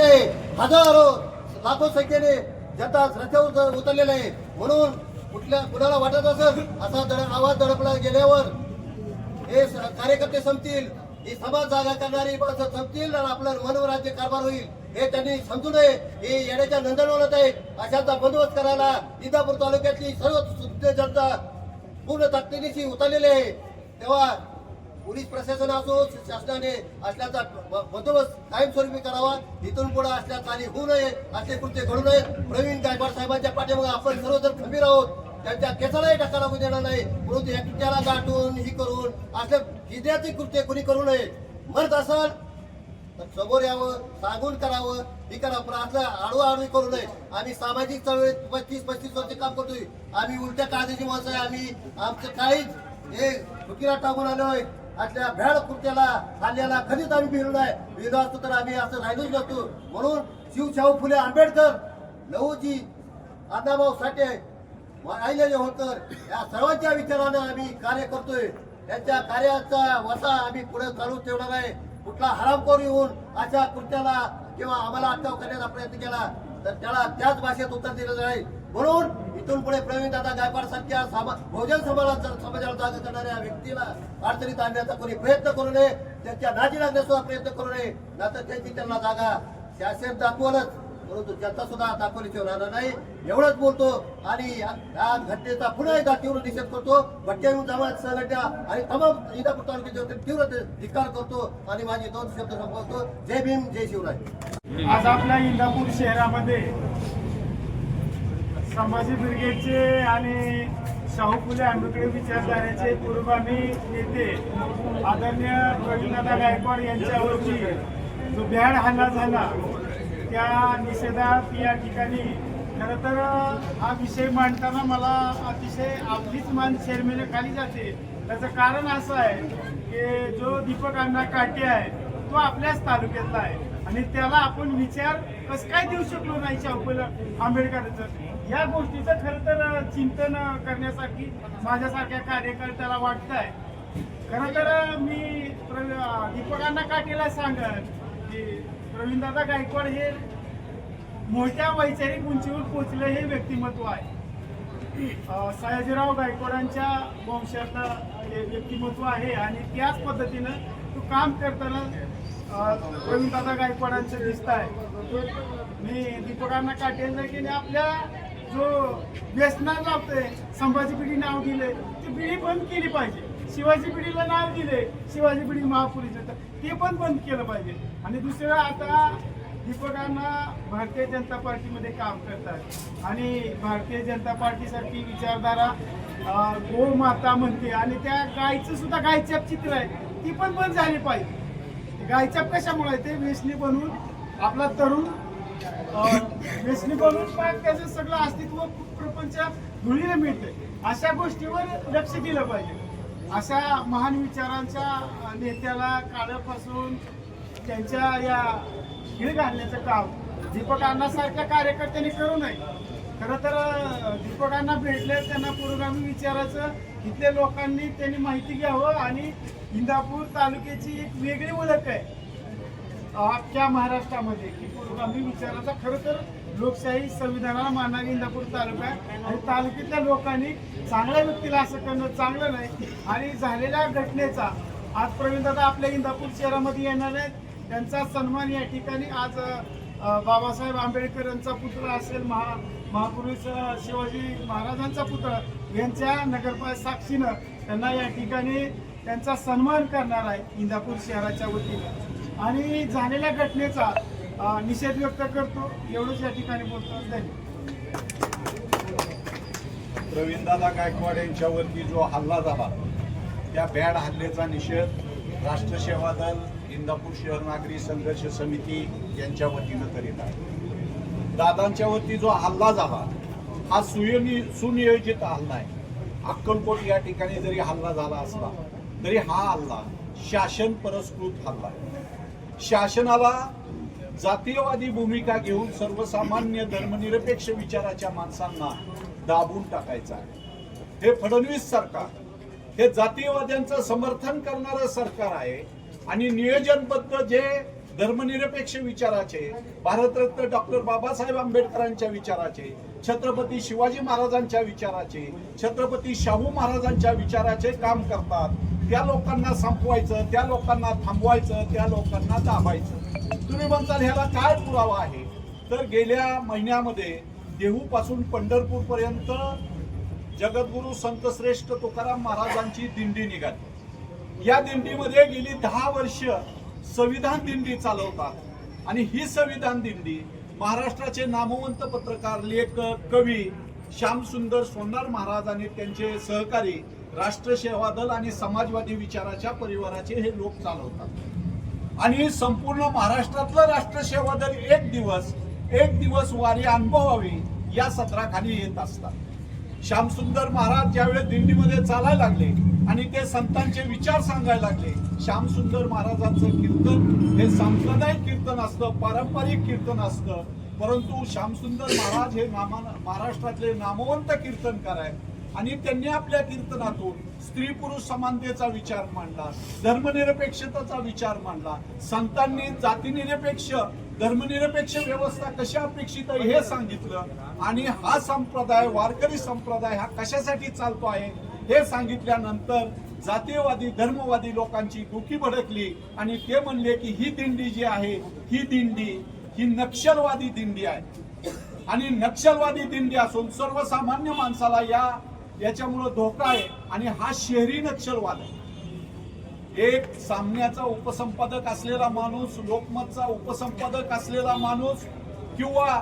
आहे. हजारो लाखो संख्येने जनता रस्त्यावर उतरलेलं आहे. म्हणून कुठल्या कुणाला वाटत असेल असा दड आवाज दडपला गेल्यावर हे कार्यकर्ते संपतील. ही समाज जागा करणारी माणसं संपतील आणि आपलं मनोराज्य कारभार होईल. हे त्यांनी समजू नये. हे येण्याच्या नंदनवनात आहे. अशाचा बंदोबस्त करायला इंदापूर तालुक्यातली सर्व जनता पूर्ण ताकदीनिशी उतरलेली आहे. तेव्हा पोलीस प्रशासन असो शासनाने असल्याचा बंदोबस्त कायमस्वरूपी करावा. इथून पुढे असल्या चाली होऊ नये असे कृत्य घडू नये. प्रवीण गायकवाड साहेबांच्या पाठीमागे आपण सर्वजण खंबीर आहोत. त्यांच्या केसालाही टाका लागू देणार नाही. परंतु या कृत्याला गाठून ही करून असं हिद्याचे कृत्य कुणी करू नये? म्हणत असाल तर समोर यावं सांगून करावं. हे करा पण असं आडवाआडवी करू नये. आम्ही सामाजिक चळवळीत पस्तीस पस्तीस वर्ष काम करतोय. आम्ही उलट्या काळजीची माणसं आहे. आम्ही आमचं काहीच हे फुकीला टाकून आलोय असल्या भ्याड कृत्याला हल्ल्याला कधीच आम्ही भिलो नाही. भिलो असतो तर आम्ही असं राहिलोच नसतो. म्हणून शिवशाहू फुले आंबेडकर लहूजी अण्णाभाऊ साठे राहिलेले होळकर या सर्वांच्या विचारानं आम्ही कार्य करतोय. त्यांच्या कार्याचा वसा आम्ही पुढे चालू ठेवणार आहे. कुठला हरामखोर येऊन अशा कृत्याला किंवा आम्हाला अटकाव करण्याचा प्रयत्न केला तर त्याला त्याच भाषेत उत्तर दिलं जाईल. म्हणून इथून पुढे प्रवीण दादा गायकवाड सारख्या बहुजन समाजाला समाजाला जागा करणाऱ्या व्यक्तीला अडचणीत आणण्याचा कोणी प्रयत्न करू नये त्यांच्या नाजी लागण्याचा प्रयत्न करू नये तर त्यांची त्यांना जागा शासन दाखवलंच. परंतु त्यांचा सुद्धा दाखवल्याशिवाय राहणार नाही. एवढंच बोलतो आणि या घटनेचा पुन्हा एकदा तीव्र निषेध करतो. भट्ट्या जमात संघटना आणि तमाम इंदापूर तालुक्याचे तीव्र धिक्कार करतो आणि माझे दोन शब्द संपवतो. जय भीम जय शिवराय. आज आपल्या इंदापूर शहरामध्ये संभाजी ब्रिगेडचे आणि शाहू फुले आंबेडकर विचारधारेचे पुरोगामी नेते आदरणीय प्रवीणदादा गायकवाड यांच्यावरती जो भ्याड हल्ला झाला त्या निषेधात या ठिकाणी खरं तर हा विषय मांडताना मला अतिशय आपलीच मान शेरमेने खाली जाते. त्याचं कारण असं आहे की जो दीपक अण्णा काटे आहे तो आपल्याच तालुक्यातला आहे. आणि त्याला आपण विचार कसं काय देऊ शकलो नाही शाहूला आंबेडकरांचं? या गोष्टीचं खरं तर चिंतन करण्यासाठी माझ्यासारख्या कार्यकर्त्याला वाटत आहे खरं तर मी प्र- दीपकांना काटेला सांगत की प्रवीणदादा गायकवाड हे मोठ्या वैचारिक उंचीवर पोचलं हे व्यक्तिमत्व आहे. सयाजीराव गायकवाडांच्या वंशातलं हे व्यक्तिमत्व आहे आणि त्याच पद्धतीनं तो काम करताना प्रवीणदादा गायकवाडांचं दिसत आहे मी दीपकांना काटेल की आपल्या जो व्यसना आपले संभाजी पिढी नाव दिले ती पिढी बंद केली पाहिजे. शिवाजी पिढीला नाव दिले शिवाजी पिढी महापुरीचं. तर ते पण बंद केलं पाहिजे. आणि दुसरं आता दीपकांना भारतीय जनता पार्टीमध्ये काम करतात. आणि भारतीय जनता पार्टीसारखी विचारधारा गो माता म्हणते. आणि त्या गायचं सुद्धा गायच्याप चित्र आहे. ती पण बंद झाली पाहिजे. गायच्याप कशामुळे ते वेसणी बनवून आपला तरुण अं, वेसणी बनवून पण त्याचं सगळं अस्तित्व प्रपंच धुळीला मिळते अशा गोष्टीवर लक्ष दिलं पाहिजे. अशा महान विचारांच्या नेत्याला काळापासून त्यांच्या या खीळ घालण्याचं काम दीपक अण्णासारख्या कार्यकर्त्यांनी करू नये. खरं तर दीपकांना भेटले त्यांना पुरोगामी विचाराचं इथल्या लोकांनी त्यांनी माहिती घ्यावं आणि इंदापूर तालुक्याची एक वेगळी ओळख आहे. अख्ख्या महाराष्ट्रामध्ये की पुरोगामी विचाराचा खरं तर लोकशाही संविधानाला मानणारी इंदापूर तालुका आहे. आणि तालुक्यातल्या लोकांनी चांगल्या व्यक्तीला असं करणं चांगलं नाही. आणि झालेल्या घटनेचा आज आता आपल्या इंदापूर शहरामध्ये येणार आहेत. त्यांचा सन्मान या ठिकाणी आज बाबासाहेब आंबेडकर यांचा पुत्र असेल महा महापुरुष शिवाजी महाराजांचा पुत्र यांच्या नगरपालिका साक्षीनं त्यांना या ठिकाणी त्यांचा सन्मान करणार आहे इंदापूर शहराच्या वतीने. आणि झालेल्या घटनेचा निषेध व्यक्त करतो. एवढंच या ठिकाणी बोलतो. धन्यवाद. प्रवीणदादा गायकवाड यांच्यावरती जो हल्ला झाला त्या बॅड हल्ल्याचा निषेध राष्ट्र सेवा दल इंदापूर शहर नागरी संघर्ष समिती यांच्या वतीनं करीत आहे. दादांच्या वरती जो हल्ला झाला हा सुयोनि सुनियोजित हल्ला आहे. अक्कलकोट या ठिकाणी जरी हल्ला झाला असला तरी हा हल्ला शासन पुरस्कृत हल्ला आहे. शासनाला जातीयवादी भूमिका घेऊन सर्वसामान्य धर्मनिरपेक्ष विचाराच्या माणसांना दाबून टाकायचं आहे. हे फडणवीस सरकार हे जातीयवाद्यांचं समर्थन करणारं सरकार आहे आणि नियोजनबद्ध जे धर्मनिरपेक्ष विचाराचे भारतरत्न डॉक्टर बाबासाहेब आंबेडकरांच्या विचाराचे छत्रपती शिवाजी महाराजांच्या विचाराचे छत्रपती शाहू महाराजांच्या विचाराचे काम करतात. त्या लोकांना संपवायचं त्या लोकांना थांबवायचं त्या लोकांना दाबायचं. तुम्ही म्हणताल ह्याला काय पुरावा आहे? तर गेल्या महिन्यामध्ये देहूपासून पंढरपूरपर्यंत जगद्गुरु संतश्रेष्ठ तुकाराम महाराजांची दिंडी निघाली. या दिंडीमध्ये गेली दहा वर्ष संविधान दिंडी चालवतात. आणि ही संविधान दिंडी महाराष्ट्राचे नामवंत पत्रकार लेखक कवी श्यामसुंदर सोनार महाराज आणि त्यांचे सहकारी राष्ट्र सेवा दल आणि समाजवादी विचाराच्या परिवाराचे हे लोक चालवतात. आणि संपूर्ण महाराष्ट्रातलं राष्ट्र सेवा दल एक दिवस एक दिवस वारी अनुभवावी या सत्राखाली येत असतात. श्यामसुंदर महाराज ज्यावेळेस दिंडीमध्ये चालायला लागले आणि ते संतांचे विचार सांगायला लागले. श्यामसुंदर महाराजांचं कीर्तन हे सांप्रदायिक कीर्तन असतं पारंपरिक कीर्तन असतं. परंतु श्यामसुंदर महाराज हे नामा महाराष्ट्रातले नामवंत कीर्तनकार आहेत. आणि त्यांनी आपल्या कीर्तनातून स्त्री पुरुष समानतेचा विचार मांडला धर्मनिरपेक्षतेचा विचार मांडला. संतांनी जातीनिरपेक्ष धर्मनिरपेक्ष व्यवस्था कशा अपेक्षित आहे हे सांगितलं. आणि हा संप्रदाय वारकरी संप्रदाय हा कशासाठी चालतो आहे? हे सांगितल्यानंतर जातीयवादी धर्मवादी लोकांची डोकी भडकली आणि ते म्हणले की ही दिंडी जी आहे ही दिंडी ही नक्षलवादी दिंडी आहे. आणि नक्षलवादी दिंडी असून सर्वसामान्य माणसाला या याच्यामुळं धोका आहे आणि हा शहरी नक्षलवाद आहे. एक सामन्याचा उपसंपादक असलेला माणूस लोकमतचा उपसंपादक असलेला माणूस किंवा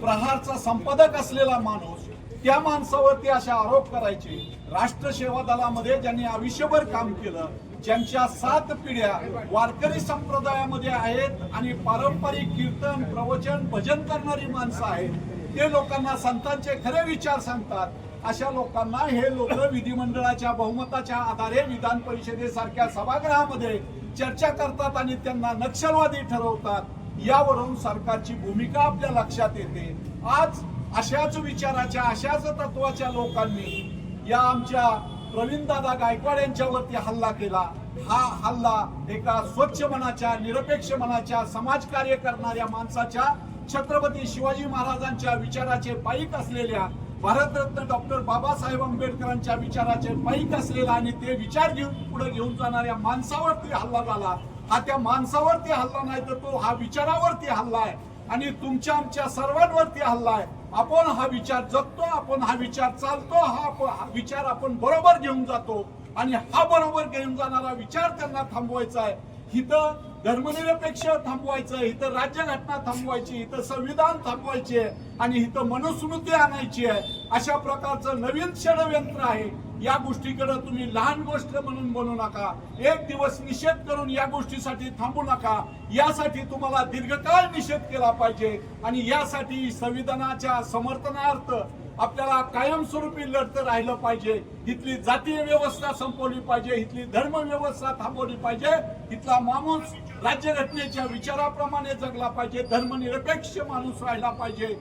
प्रहारचा संपादक असलेला माणूस त्या माणसावरती असे आरोप करायचे राष्ट्र सेवा दलामध्ये ज्यांनी आयुष्यभर काम केलं ज्यांच्या सात पिढ्या वारकरी संप्रदायामध्ये आहेत आणि पारंपरिक कीर्तन प्रवचन भजन करणारी माणसं आहेत ते लोकांना संतांचे खरे विचार सांगतात. अशा लोकांना हे लोक विधिमंडळाच्या बहुमताच्या आधारे विधान परिषदेसारख्या सभागृहामध्ये चर्चा करतात आणि त्यांना नक्षलवादी ठरवतात. यावरून सरकारची भूमिका आपल्या लक्षात येते. आज अशाच विचाराच्या अशाच तत्वाच्या लोकांनी या आमच्या प्रवीणदादा गायकवाड यांच्यावरती हल्ला केला. हा हल्ला एका स्वच्छ मनाच्या निरपेक्ष मनाच्या समाजकार्य करणाऱ्या माणसाच्या छत्रपती शिवाजी महाराजांच्या विचाराचे पाईक असलेल्या भारतरत्न डॉक्टर बाबासाहेब आंबेडकरांच्या विचाराचे पाईक असलेला आणि ते विचार घेऊन पुढे घेऊन जाणाऱ्या माणसावरती हल्ला झाला. हा त्या माणसावरती हल्ला नाही तर तो हा विचारावरती हल्ला आहे. आणि तुमच्या आमच्या सर्वांवरती हल्ला आहे. आपण हा विचार जगतो आपण हा विचार चालतो हा विचार आपण बरोबर घेऊन जातो आणि हा बरोबर घेऊन जाणारा विचार त्यांना थांबवायचा आहे. इथं धर्मनिरपेक्ष थांबवायचं इथं राज्यघटना थांबवायची इथं संविधान थांबवायचे आणि इथं मनुस्मृती आणायची आहे. अशा प्रकारचं नवीन षडयंत्र आहे. या गोष्टीकडे तुम्ही लहान गोष्ट म्हणून बनू नका. एक दिवस निषेध करून या गोष्टीसाठी थांबू नका. यासाठी तुम्हाला दीर्घकाळ निषेध केला पाहिजे आणि यासाठी संविधानाच्या समर्थनार्थ आपल्याला कायमस्वरूपी लढतं राहिलं पाहिजे. इथली जातीय व्यवस्था संपवली पाहिजे इथली धर्म व्यवस्था थांबवली पाहिजे इथला माणूस राज्यघटनेच्या विचाराप्रमाणे जगला पाहिजे धर्मनिरपेक्ष माणूस राहिला पाहिजे.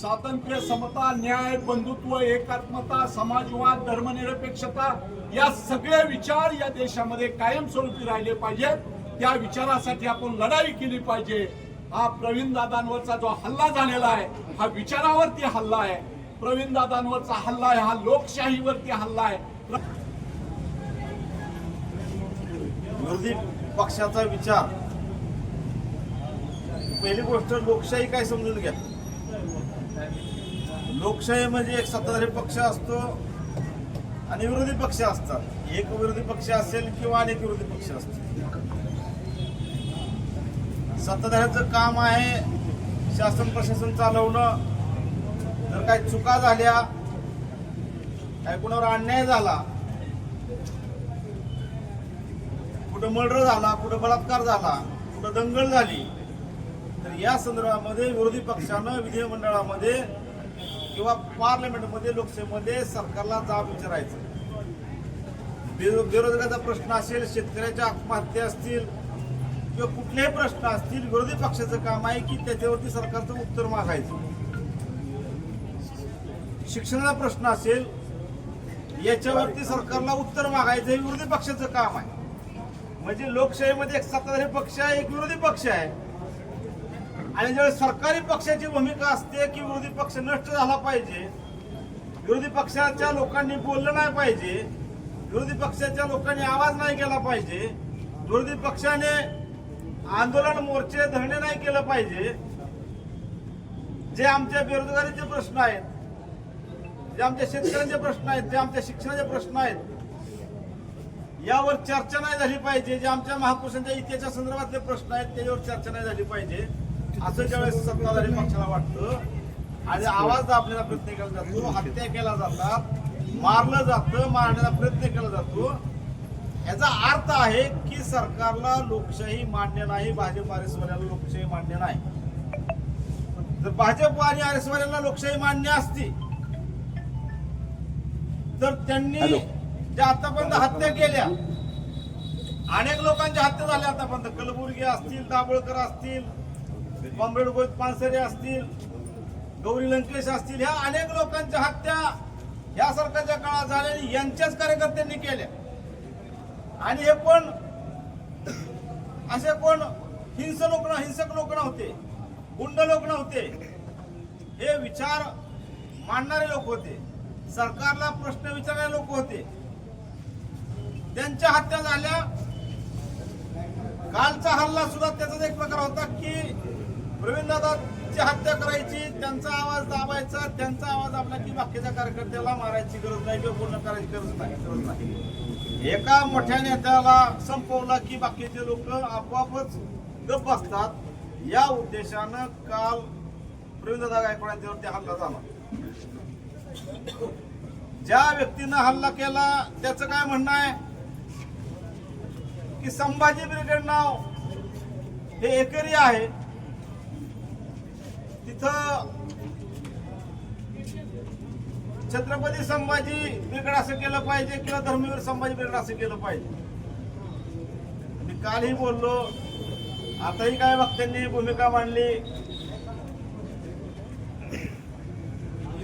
स्वातंत्र्य समता न्याय बंधुत्व एकात्मता समाजवाद धर्मनिरपेक्षता या सगळे विचार या देशामध्ये कायमस्वरूपी राहिले पाहिजे. त्या विचारासाठी आपण लढाई केली पाहिजे. हा प्रवीण दादांवरचा जो हल्ला झालेला आहे हा विचारावरती हल्ला आहे. प्रवीण दादांवरचा हल्ला आहे हा लोकशाहीवरती हल्ला आहे. विरोधी पक्षाचा विचार. पहिली गोष्ट लोकशाही काय समजून घ्या? लोकशाही म्हणजे एक सत्ताधारी पक्ष असतो आणि विरोधी पक्ष असतात. एक विरोधी पक्ष असेल किंवा अनेक विरोधी पक्ष असतील सत्ताधाऱ्याचं काम आहे शासन प्रशासन चालवणं. जर काही चुका झाल्या काय कुणावर अन्याय झाला कुठं मर्डर झाला कुठं बलात्कार झाला कुठं दंगल झाली तर या संदर्भामध्ये विरोधी पक्षानं विधिमंडळामध्ये किंवा पार्लमेंटमध्ये लोकसभेमध्ये सरकारला जाब विचारायचं. बेरो- बेरोजगारीचा प्रश्न असेल शेतकऱ्याच्या आत्महत्या असतील किंवा कुठलेही प्रश्न असतील विरोधी पक्षाचं काम आहे की त्याच्यावरती सरकारचं उत्तर मागायचं. शिक्षणाचा प्रश्न असेल याच्यावरती सरकारला उत्तर मागायचं हे विरोधी पक्षाचं काम आहे. म्हणजे लोकशाहीमध्ये एक सत्ताधारी पक्ष आहे एक विरोधी पक्ष आहे. आणि ज्यावेळेस सरकारी पक्षाची भूमिका असते की विरोधी पक्ष नष्ट झाला पाहिजे विरोधी पक्षाच्या लोकांनी बोललं नाही पाहिजे विरोधी पक्षाच्या लोकांनी आवाज नाही केला पाहिजे विरोधी पक्षाने आंदोलन मोर्चे धरणे नाही केलं पाहिजे जे आमच्या बेरोजगारीचे प्रश्न आहेत जे आमच्या शेतकऱ्यांचे प्रश्न आहेत जे आमच्या शिक्षणाचे प्रश्न आहेत यावर चर्चा नाही झाली पाहिजे जे आमच्या महापुरुषांच्या इतिहासा संदर्भातले प्रश्न आहेत त्याच्यावर चर्चा नाही झाली पाहिजे. असं ज्यावेळेस सत्ताधारी पक्षाला वाटतं आणि आवाज दाबण्याचा प्रयत्न केला जातो हत्या केला जातात मारलं जातं मारण्याचा प्रयत्न केला जातो याचा अर्थ आहे की सरकारला लोकशाही मान्य नाही भाजप आरएसवाल्याला लोकशाही मान्य नाही. जर भाजप आणि आरएसवाल्यांना लोकशाही मान्य असती तर त्यांनी ज्या आतापर्यंत हत्या केल्या अनेक लोकांच्या हत्या झाल्या आतापर्यंत. कलबुर्गी असतील दाभोळकर असतील बॉम्बे पानसरे असतील गौरी लंकेश असतील ह्या अनेक लोकांच्या हत्या या सरकारच्या काळात झालेली यांच्याच कार्यकर्त्यांनी केल्या. आणि हे पण असे कोण हिंस लोक हिंसक लोक नव्हते गुंड लोक नव्हते. हे विचार मांडणारे लोक होते. सरकारला प्रश्न विचारणारे लोक होते. त्यांच्या हत्या झाल्या. कालचा हल्ला सुद्धा त्याचाच एक प्रकार होता की प्रवीणदादाची हत्या करायची त्यांचा आवाज दाबायचा त्यांचा आवाज आपला की बाकीच्या कार्यकर्त्याला मारायची गरज नाही किंवा पूर्ण करायची गरज नाही गरज नाही. एका मोठ्या नेत्याला संपवला की बाकीचे लोक आपोआपच गप्प असतात या उद्देशानं काल प्रवीणदादा गायकवाड यांच्यावरती हल्ला झाला. ज्या व्यक्तीनं हल्ला केला त्याचं काय म्हणणं आहे? की संभाजी ब्रिगेड नाव हे एकरी आहे तिथं छत्रपती संभाजी ब्रिगेड असं केलं पाहिजे किंवा धर्मवीर संभाजी ब्रिगेड असं केलं पाहिजे. मी कालही बोललो आताही काय वक्त्यांनी भूमिका मांडली.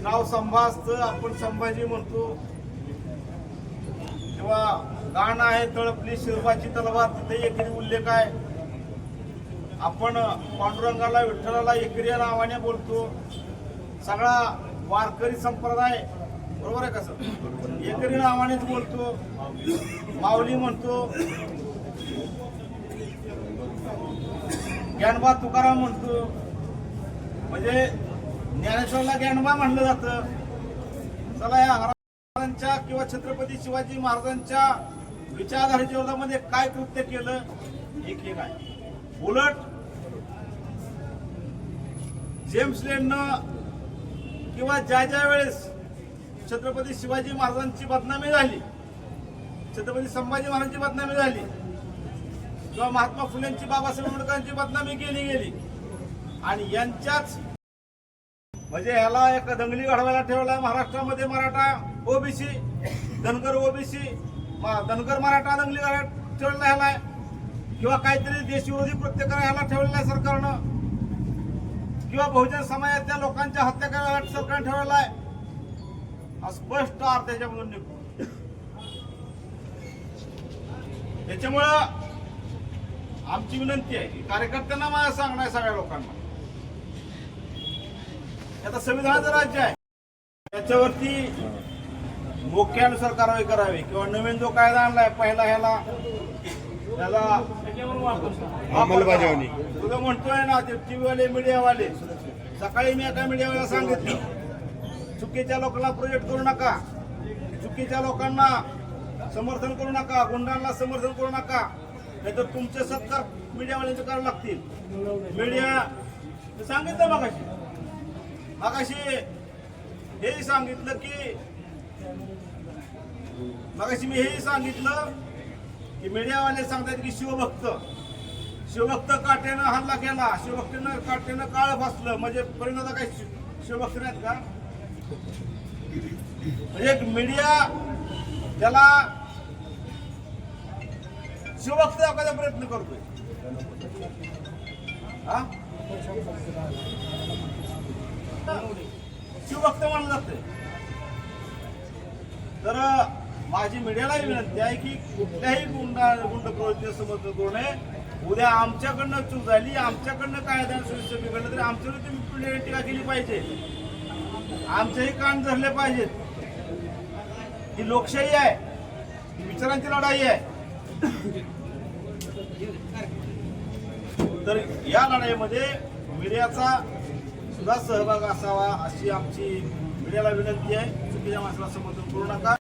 नाव संभा असतं आपण संभाजी म्हणतो. किंवा गाणं आहे तळपली शिरवाची तलवार तिथे एकरी उल्लेख आहे. आपण पांडुरंगाला विठ्ठलाला एकरिया नावाने बोलतो. सगळा वारकरी संप्रदाय बरोबर आहे कसं एकरी नावानेच बोलतो. माऊली म्हणतो ज्ञानबा तुकाराम म्हणतो. म्हणजे ज्ञानेश्वरला ज्ञानबा म्हणलं जातं. चला या महाराजांच्या किंवा छत्रपती शिवाजी महाराजांच्या विचारधारेच्या विरोधामध्ये काय कृत्य केलं? एक एक आहे. उलट जेम्स लेननं किंवा ज्या ज्या वेळेस छत्रपती शिवाजी महाराजांची बदनामी झाली छत्रपती संभाजी महाराजांची बदनामी झाली किंवा महात्मा फुलेंची बाबासाहेब आंबेडकरांची बदनामी केली गेली आणि यांच्याच म्हणजे ह्याला एक दंगली घडवायला ठेवला महाराष्ट्रामध्ये मराठा ओबीसी धनगर ओबीसी धनगर मराठा दंगली घडवायला ठेवलेला ह्याला किंवा काहीतरी देशविरोधी कृत्य करायला ह्याला ठेवलेलं आहे सरकारनं. किंवा बहुजन समाजातल्या लोकांच्या हत्या करायला सरकारने ठेवायला आहे. हा स्पष्ट अर्थ त्याच्यामधून निघतो. त्याच्यामुळं आमची विनंती आहे की कार्यकर्त्यांना मला सांगणं आहे सगळ्या लोकांना. हे आता संविधानाचं राज्य आहे. त्याच्यावरती मोक्यानुसार कारवाई करावी किंवा नवीन जो कायदा आणलाय पहिला ह्याला त्याला अंमलबजावणी. तुला म्हणतोय ना ते टीव्ही वाले मीडियावाले. सकाळी मी एका मीडियावाला सांगितलं. चुकीच्या लोकांना प्रोजेक्ट करू नका. चुकीच्या लोकांना समर्थन करू नका. गुंडांना समर्थन करू नका. नाहीतर तुमचे सत्कार मीडियावाल्यांचे करावे लागतील. मीडिया मी सांगितलं मगाशी. मगाशी हेही सांगितलं की मगाशी मी हेही सांगितलं की मीडियावाले सांगतात की शिवभक्त. शिवभक्त काट्यानं हल्ला केला. शिवभक्तीनं काट्यानं काळ फासलं. म्हणजे परिणाम काही शिवभक्त नाहीत का? म्हणजे एक मीडिया त्याला शिवभक्त दाखवायचा प्रयत्न करतोय. हा? शिवभक्त म्हणलं जातंय. तर माझी मीडियालाही विनंती आहे की कुठल्याही गुंडा गुंड प्रवृत्तीने समर्थन करू नये उद्या आमच्याकडनं चूक झाली आमच्याकडनं कायदा सुविधा बिघडलं तरी आमच्यावर तुम्ही टीका केली पाहिजे. आमचेही कान धरले पाहिजेत. ही लोकशाही आहे. ही विचारांची लढाई आहे. तर या लढाईमध्ये मीडियाचा सुद्धा सहभाग असावा अशी आमची मीडियाला विनंती आहे. चुकीच्या माणसाला समर्थन करू नका.